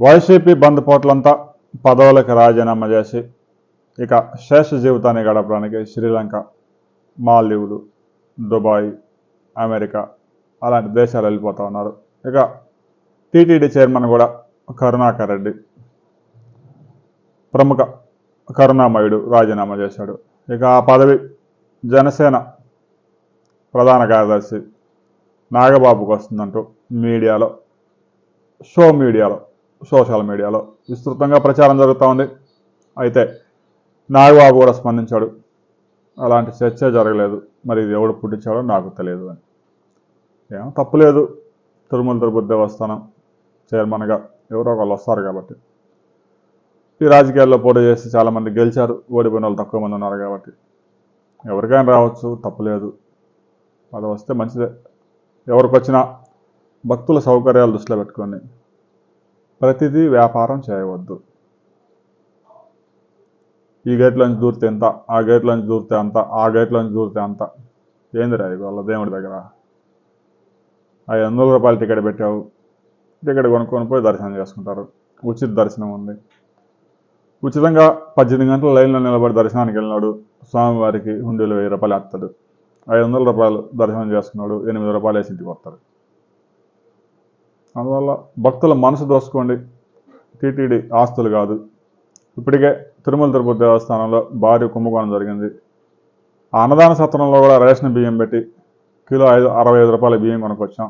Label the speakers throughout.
Speaker 1: YCP బంధుపోట్లంతా పదవులకు రాజీనామా చేసి ఇక శేష జీవితాన్ని గడపడానికి శ్రీలంక మాల్దీవులు దుబాయ్ అమెరికా అలాంటి దేశాలు వెళ్ళిపోతూ ఉన్నారు. ఇక టీటీడీ చైర్మన్ కూడా కరుణాకర్ రెడ్డి ప్రముఖ కరుణామయుడు రాజీనామా చేశాడు. ఇక ఆ పదవి జనసేన ప్రధాన కార్యదర్శి నాగబాబుకు వస్తుందంటూ మీడియాలో షో మీడియాలో సోషల్ మీడియాలో విస్తృతంగా ప్రచారం జరుగుతూ ఉంది. అయితే నాగబాబు కూడా స్పందించాడు. అలాంటి చర్చ జరగలేదు. మరి ఇది ఎవడు పుట్టించాడో నాకు తెలియదు అని. ఏమో తప్పులేదు తిరుమల తిరుపతి దేవస్థానం చైర్మన్గా ఎవరో ఒకళ్ళు వస్తారు కాబట్టి. ఈ రాజకీయాల్లో పోటీ చేసి చాలామంది గెలిచారు. ఓడిపోయిన వాళ్ళు తక్కువ మంది ఉన్నారు కాబట్టి. ఎవరికైనా రావచ్చు. తప్పులేదు అది వస్తే మంచిదే. ఎవరికి వచ్చినా భక్తుల సౌకర్యాలు దృష్టిలో పెట్టుకొని ప్రతిదీ వ్యాపారం చేయవద్దు. ఈ గేట్లోంచి దూరితే ఎంత? ఆ గేట్లోంచి దూరితే అంత? ఆ గేట్లోంచి దూరితే అంత? ఏందిరా ఇది వాళ్ళ దేవుడి దగ్గర? ఐదు వందల రూపాయలు టికెట్ పెట్టావు. టికెట్ కొనుక్కొని పోయి దర్శనం చేసుకుంటారు. ఉచిత దర్శనం ఉంది. ఉచితంగా పద్దెనిమిది గంటల లైన్లో నిలబడి దర్శనానికి వెళ్ళినాడు. స్వామివారికి హుండీలు వెయ్యి రూపాయలు వేస్తాడు ఐదు వందల రూపాయలు దర్శనం చేసుకున్నాడు. ఎనిమిది రూపాయలు వేసి ఇంటికి వస్తాడు అందువల్ల భక్తుల మనసు దోసుకోండి. టీటీడీ ఆస్తులు కాదు. ఇప్పటికే తిరుమల తిరుపతి దేవస్థానంలో భారీ కుంభకోణం జరిగింది. ఆ అన్నదాన సత్రంలో కూడా రేషన్ బియ్యం పెట్టి కిలో ఐదు అరవై ఐదు రూపాయల బియ్యం కొనుక్కొచ్చాం.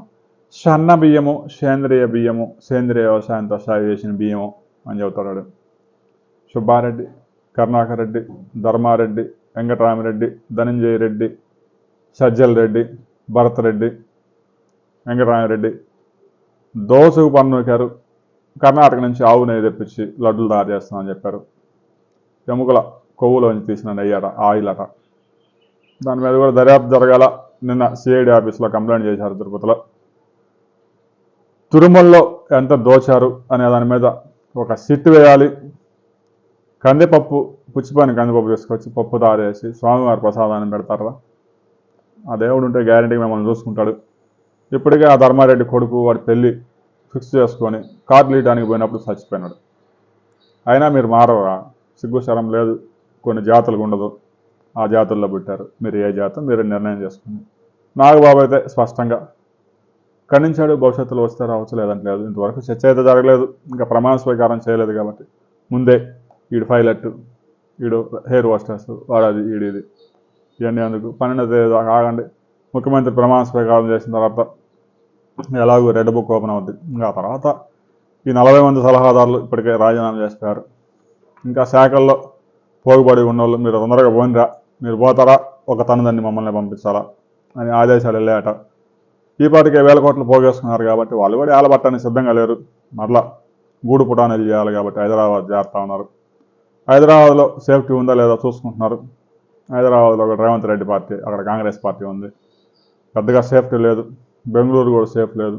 Speaker 1: సన్న బియ్యము సేంద్రియ బియ్యము సేంద్రియ వ్యవసాయంతో సాగు చేసిన బియ్యము అని చెబుతాడు సుబ్బారెడ్డి కరుణాకర్ రెడ్డి ధర్మారెడ్డి వెంకటరామిరెడ్డి ధనంజయ రెడ్డి సజ్జల్ రెడ్డి భరత్ రెడ్డి వెంకటరామిరెడ్డి దోసుకు పన్నుకారు కర్ణాటక నుంచి ఆవు నెయ్యి తెప్పించి లడ్డులు తయారు చేస్తామని చెప్పారు. ఎముకల కొవ్వులోంచి తీసిన నెయ్యట ఆయిల్ అట. దాని మీద కూడా దర్యాప్తు జరగాల. నిన్న సిఐడి ఆఫీస్లో కంప్లైంట్ చేశారు తిరుపతిలో. తిరుమలలో ఎంత దోచారు అనే దాని మీద ఒక సిట్ వేయాలి. కందిపప్పు పుచ్చిపోయిన కందిపప్పు తీసుకొచ్చి పప్పు తయారు చేసి స్వామివారి ప్రసాదాన్ని పెడతారా? ఆ దేవుడు ఉంటే గ్యారంటీ మిమ్మల్ని చూసుకుంటాడు. ఇప్పటికే ఆ ధర్మారెడ్డి కొడుకు వాడి పెళ్ళి ఫిక్స్ చేసుకొని కార్లు లీయడానికి పోయినప్పుడు చచ్చిపోయినాడు. అయినా మీరు మారరా సిగ్గుశరం లేదు. కొన్ని జాతులకు ఉండదు. ఆ జాతుల్లో పుట్టారు. మీరు ఏ జాతం? మీరు నిర్ణయం చేసుకోండి నాగబాబు అయితే స్పష్టంగా ఖండించాడు భవిష్యత్తులో వస్తే రావచ్చు లేదంటే లేదు. ఇంతవరకు చర్చ అయితే జరగలేదు. ఇంకా ప్రమాణ స్వీకారం చేయలేదు కాబట్టి. ముందే ఈడు పైలట్ ఈడు హెయిర్ వాస్టర్స్ వాడది ఈడిది. ఇవన్నీ అందుకు పన్నెండో తేదీ దాకా ఆగండి. ముఖ్యమంత్రి ప్రమాణ స్వీకారం చేసిన తర్వాత ఎలాగో రెడ్ బుక్ ఓపెన్ అవుద్ది. ఇంకా తర్వాత ఈ నలభై మంది సలహాదారులు ఇప్పటికే రాజీనామా చేస్తారు ఇంకా శాఖల్లో పోగుబడి ఉన్నోళ్ళు మీరు తొందరగా పోయినరా మీరు పోతారా ఒక తనదాన్ని మమ్మల్ని పంపించాలా అని ఆదేశాలు వెళ్ళాయట. ఈ పాటికే వేల కోట్లు పోగేసుకున్నారు కాబట్టి వాళ్ళు కూడా ఏలబట్టడానికి సిద్ధంగా లేరు. మరలా గూడు పుటానది చేయాలి కాబట్టి హైదరాబాద్ చేస్తా ఉన్నారు. హైదరాబాద్లో సేఫ్టీ ఉందా లేదా చూసుకుంటున్నారు. హైదరాబాద్లో ఒక రేవంత్ రెడ్డి పార్టీ అక్కడ కాంగ్రెస్ పార్టీ ఉంది. పెద్దగా సేఫ్టీ లేదు. బెంగళూరు కూడా సేఫ్ లేదు.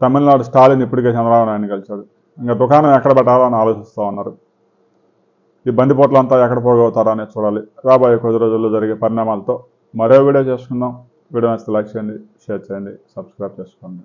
Speaker 1: తమిళనాడు స్టాలిన్ ఇప్పటికే చంద్రబాబు నాయుడు కలిశాడు ఇంకా దుకాణం ఎక్కడ పెట్టాలో అని ఆలోచిస్తూ ఉన్నారు. ఈ బందిపోట్లంతా ఎక్కడ పోగవుతారా అనేది చూడాలి. రాబోయే కొద్ది రోజుల్లో జరిగే పరిణామాలతో మరో వీడియో చేసుకుందాం. వీడియో నచ్చితే లైక్ చేయండి షేర్ చేయండి సబ్స్క్రైబ్ చేసుకోండి.